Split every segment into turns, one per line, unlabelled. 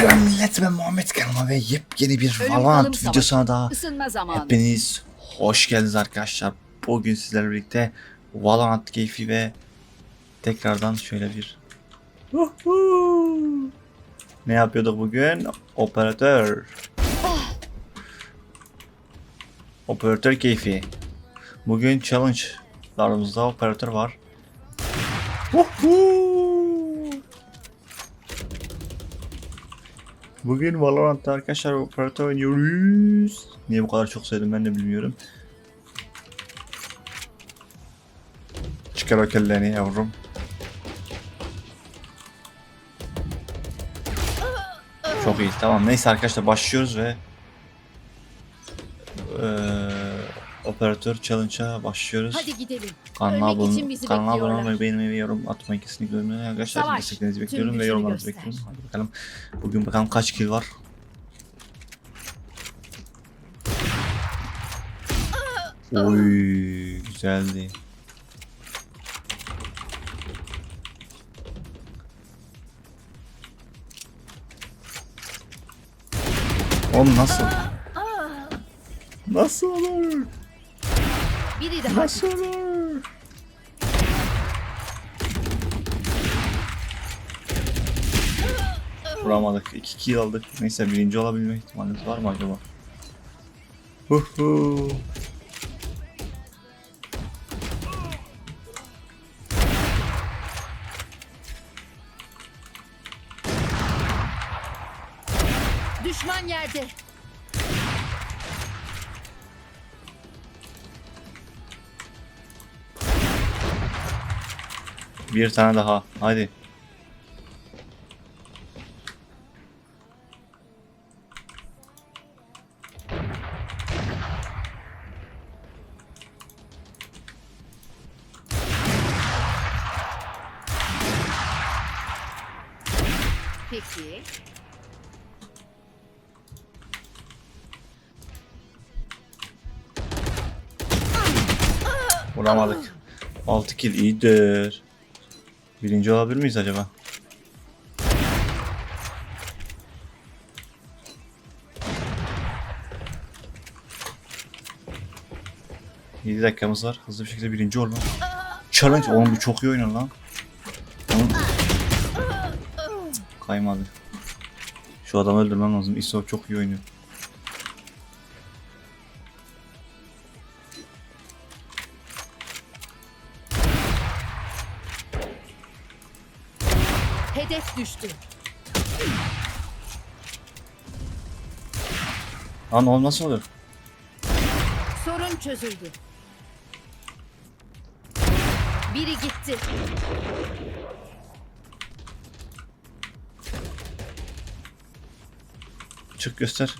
Selam millet ben Muhammed Kalma ve yepyeni bir
Ölüm kalım
Valorant
savaşı.
videosuna daha
Isınma zamanı.
hepiniz hoş geldiniz arkadaşlar. Bugün sizlerle birlikte Valorant keyfi ve tekrardan şöyle bir ne yapıyorduk bugün? Operatör. Operatör keyfi. Bugün challenge'larımızda operatör var. Bugün Valorant'ta arkadaşlar operatör oynuyoruz. Niye bu kadar çok sevdim ben de bilmiyorum. Çıkar o kellerini yavrum. Çok iyi tamam neyse arkadaşlar başlıyoruz ve eee operatör challenge'a başlıyoruz.
Hadi gidelim.
Kanala
Ölmek için
abone,
bizi
kanala abone
bekliyorlar.
olmayı, beğenmeyi ve yorum atmayı kesinlikle unutmayın arkadaşlar.
Savaş,
Desteklerinizi bekliyorum ve
gücünü
yorumlarınızı
göster.
bekliyorum. Hadi bakalım. Bugün bakalım kaç kill var. Oy güzeldi. Oğlum nasıl? Nasıl olur?
Biri daha.
Olur? Vuramadık. 2 kill aldık. Neyse birinci olabilme ihtimalimiz var mı acaba? Huhu.
Düşman yerde.
Bir tane daha. Hadi.
Peki.
Vuramadık. 6 kill iyidir. Birinci olabilir miyiz acaba? Yedi dakikamız var. Hızlı bir şekilde birinci olma. Challenge. Oğlum bu çok iyi oynar lan. Kaymadı. Şu adamı öldürmem lazım. ISO çok iyi oynuyor.
Düştü.
Lan oğlum nasıl olur?
Sorun çözüldü. Biri gitti.
Çık göster.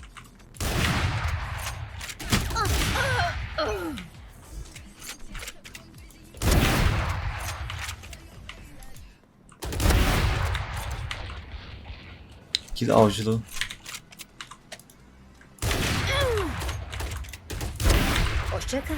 Git avcılığı.
Hoşça kal.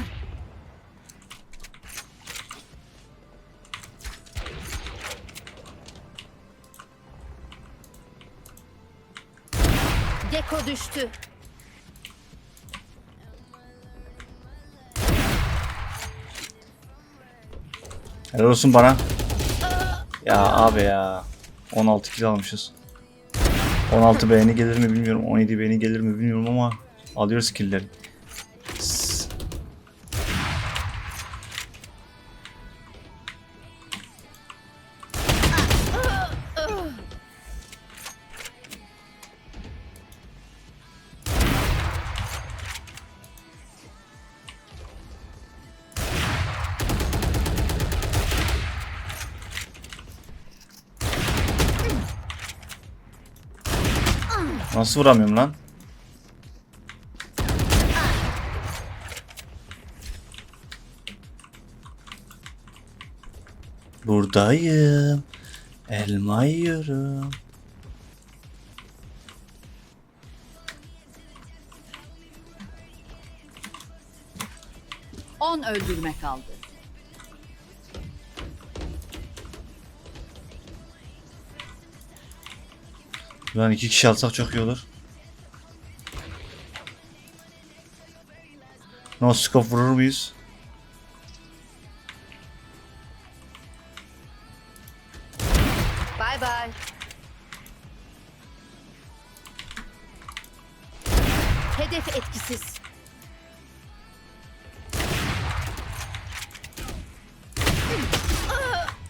Geko düştü.
Helal olsun bana. Ya abi ya. 16 kill almışız. 16 beğeni gelir mi bilmiyorum. 17 beğeni gelir mi bilmiyorum ama alıyoruz killleri. Nasıl vuramıyorum lan? Buradayım. Elma yiyorum.
On öldürme kaldı.
Buradan iki kişi alsak çok iyi olur. No scope vurur muyuz?
Bay bay. Hedef etkisiz.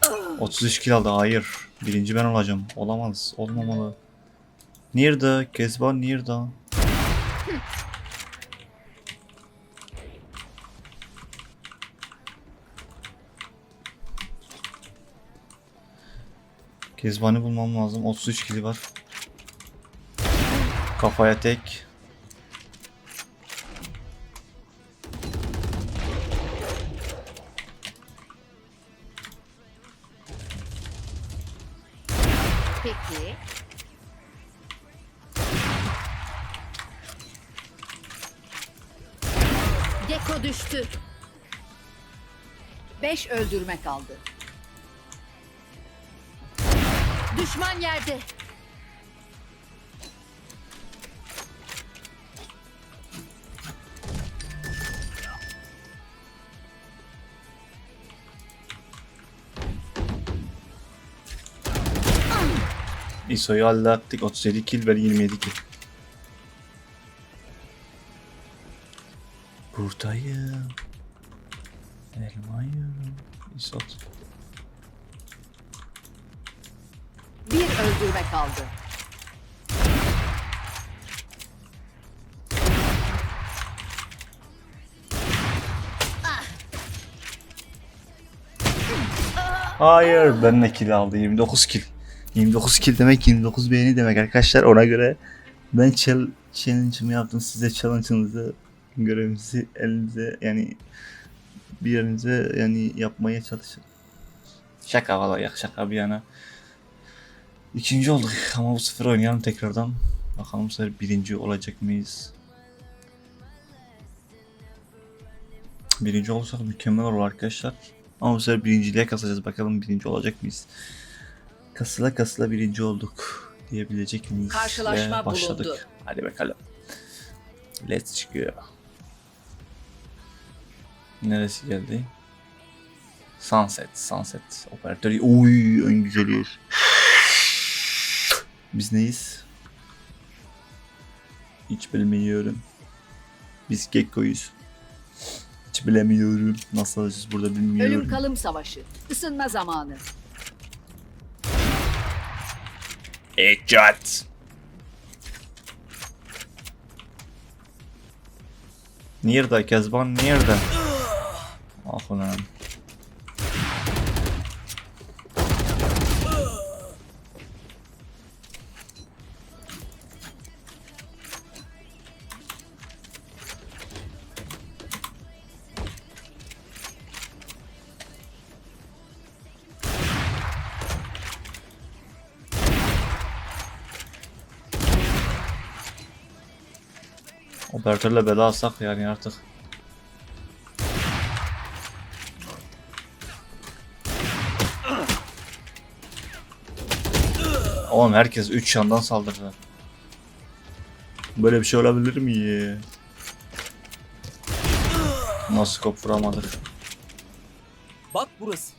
Cık, 33 kill aldı. Hayır. Birinci ben olacağım. Olamaz. Olmamalı. Nerede? Kezban nerede? Kezban'ı bulmam lazım. 33 kili var. Kafaya tek.
Geko düştü. Beş öldürme kaldı. Düşman yerde.
ISO'yu hallettik. 37 kill ben 27 kill. Buradayım. Elma yiyorum. ISOT.
Bir öldürme kaldı.
Hayır ben ne kill aldı 29 kill. 29 kill demek 29 beğeni demek arkadaşlar ona göre ben chal challenge'ımı yaptım size challenge'ınızı görevimizi elinize yani bir yerinize yani yapmaya çalışın. Şaka valla ya şaka bir yana. İkinci olduk ama bu sefer oynayalım tekrardan. Bakalım bu sefer birinci olacak mıyız? Birinci olursak mükemmel olur arkadaşlar. Ama bu sefer birinciliğe kasacağız. Bakalım birinci olacak mıyız? Kasıla kasıla birinci olduk diyebilecek miyiz?
Karşılaşma
Ve başladık.
bulundu.
Hadi bakalım. Let's go. Neresi geldi? Sunset, Sunset operatörü. Oy en güzel yer. Biz neyiz? Hiç bilmiyorum. Biz Gekko'yuz. Hiç bilemiyorum. Nasıl alacağız burada bilmiyorum.
Ölüm kalım savaşı. Isınma zamanı.
Headshot. Nerede Kezban nerede? Ah ulan. Operatörle bela alsak yani artık. Oğlum herkes 3 yandan saldırdı. Böyle bir şey olabilir mi? Nasıl kop vuramadık?
Bak burası.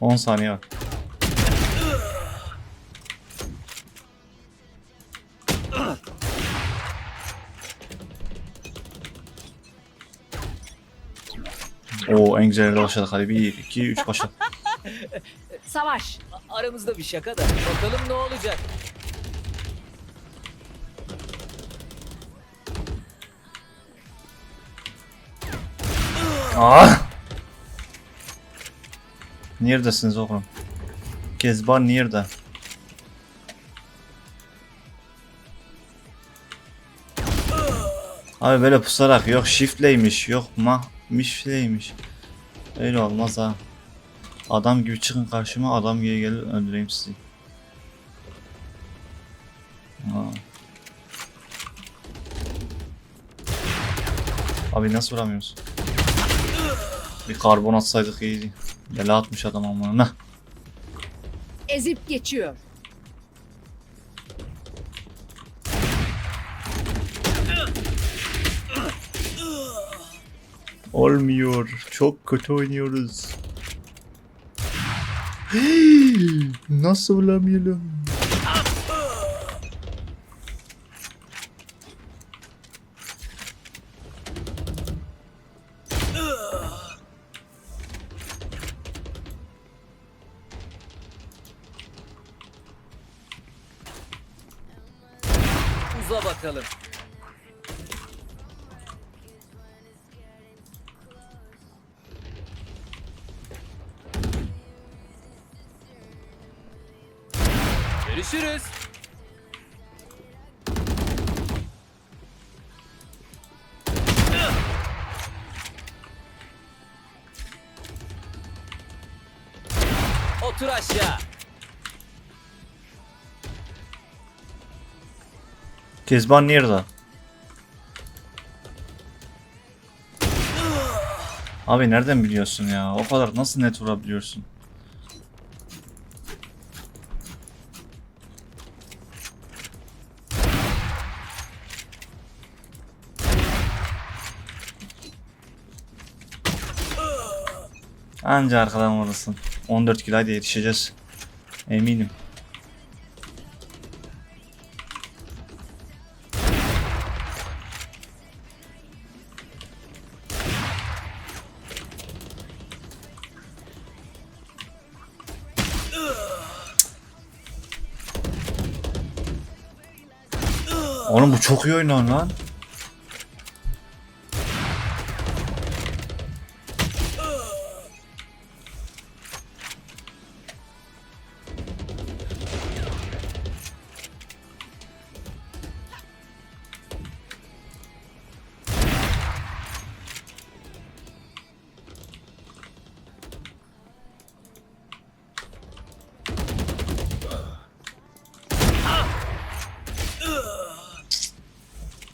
On saniye var. Oo en güzel başladık hadi 1 2 3 başla.
Savaş.
A- Aramızda bir şaka da. Bakalım ne olacak.
Aa! Neredesiniz oğlum? Kezban nerede? Abi böyle pusarak yok shiftleymiş yok ma mişleymiş. Öyle olmaz ha. Adam gibi çıkın karşıma adam gibi gelir öldüreyim sizi. Ha. Abi nasıl vuramıyoruz? Bir karbon atsaydık iyiydi. Bela atmış adam ama. Ne?
Ezip geçiyor.
Olmuyor. Çok kötü oynuyoruz. Nasıl bulamıyorum?
Görüşürüz. Otur aşağı.
Kezban nerede? Abi nereden biliyorsun ya? O kadar nasıl net vurabiliyorsun? Anca arkadan vurursun. 14 kilo hadi yetişeceğiz. Eminim. Oğlum bu çok iyi oynuyor lan.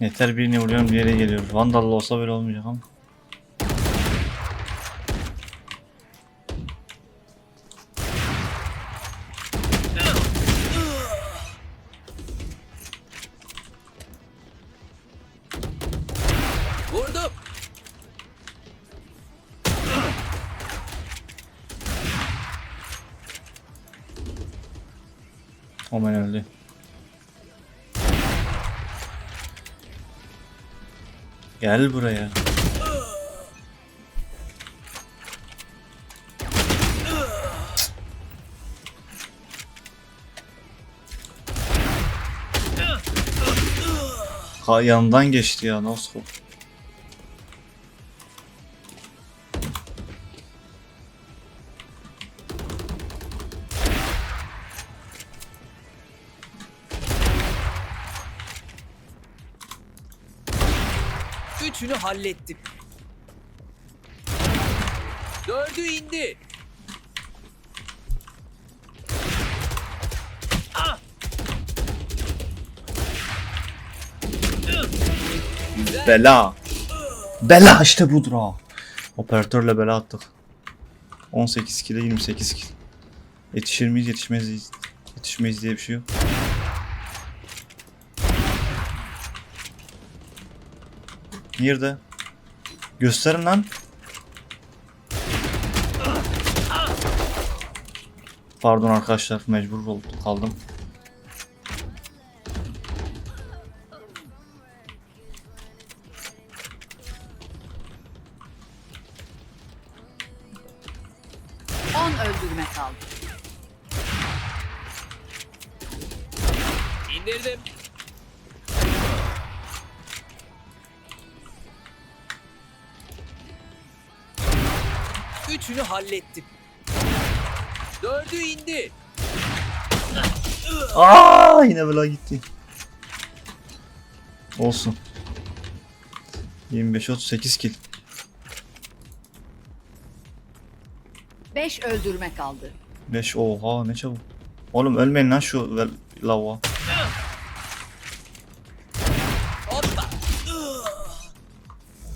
Yeter birini vuruyorum bir yere geliyor. Vandallı olsa böyle olmayacak ama.
Vurdum.
Omen öldü. Gel buraya. Ha yanından geçti ya nasıl?
Hallettim. Dördü indi. Ah!
Bela. Bela işte budur ha. Operatörle bela attık. 18 kilo 28 kilo. Yetişir miyiz yetişmez? Yetişmeyiz diye bir şey yok. Nerede? Gösterin lan. Pardon arkadaşlar mecbur oldum kaldım.
On öldürme kaldı.
İndirdim. Üçünü hallettim. Dördü indi.
Aa yine böyle gitti. Olsun. 25 38 kill.
5 öldürme kaldı.
5 oha ne çabuk. Oğlum ölmeyin lan şu lava.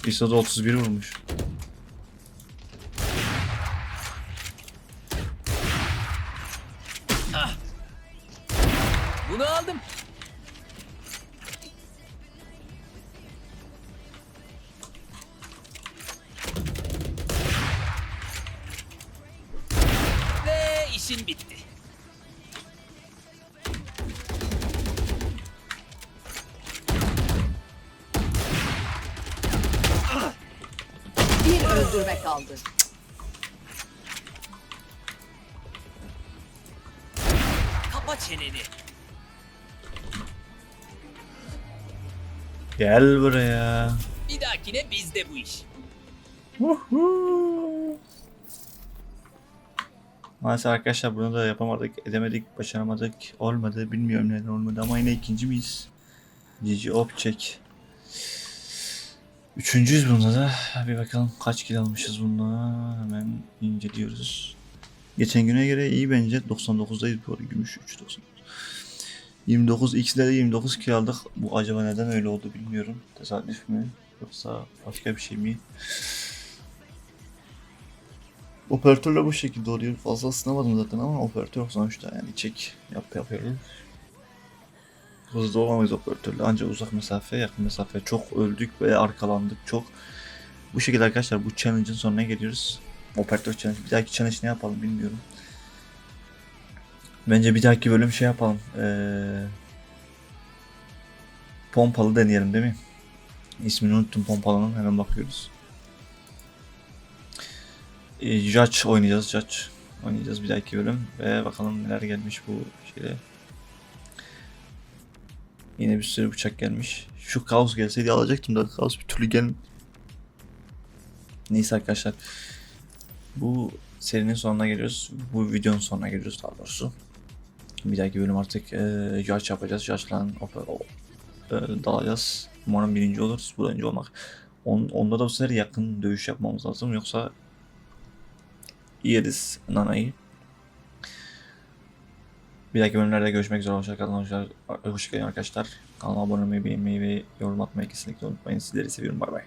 İsa'da 31 vurmuş.
İşin bitti.
Bir öldürme kaldı.
Kapa çeneni.
Gel buraya.
Bir dahakine bizde bu iş.
Maalesef arkadaşlar bunu da yapamadık, edemedik, başaramadık. Olmadı, bilmiyorum neden olmadı ama yine ikinci miyiz? Cici Opçek. Üçüncüyüz bunda da. Bir bakalım kaç kill almışız bunda. Hemen inceliyoruz. Geçen güne göre iyi bence. 99'dayız bu arada. Gümüş 3.99. 29 X'de de 29 kill aldık. Bu acaba neden öyle oldu bilmiyorum. Tesadüf mü? Yoksa başka bir şey mi? Operatörle bu şekilde oluyor. Fazla ısınamadım zaten ama operatör sonuçta yani çek yap yapıyoruz. Hızlı olamayız operatörle ancak uzak mesafe yakın mesafe çok öldük ve arkalandık çok. Bu şekilde arkadaşlar bu challenge'ın sonuna geliyoruz. Operatör challenge. Bir dahaki challenge ne yapalım bilmiyorum. Bence bir dahaki bölüm şey yapalım. Ee, pompalı deneyelim değil mi? İsmini unuttum pompalının hemen bakıyoruz. E, Judge oynayacağız. Judge oynayacağız bir dahaki bölüm. Ve bakalım neler gelmiş bu şeyde. Yine bir sürü bıçak gelmiş. Şu kaos gelseydi alacaktım da kaos bir türlü gelmedi. Neyse arkadaşlar. Bu serinin sonuna geliyoruz. Bu videonun sonuna geliyoruz daha doğrusu. Bir dahaki bölüm artık e, Judge yapacağız. Judge'la e, dalacağız. Umarım birinci oluruz. Bu önce olmak. On, onda da bu sefer yakın dövüş yapmamız lazım. Yoksa yeriz nanayı. Bir dahaki bölümlerde görüşmek üzere. Hoşçakalın. Hoşçakalın hoşça kalın arkadaşlar. Kanalıma abone olmayı, beğenmeyi ve yorum atmayı kesinlikle unutmayın. Sizleri seviyorum. Bay bay.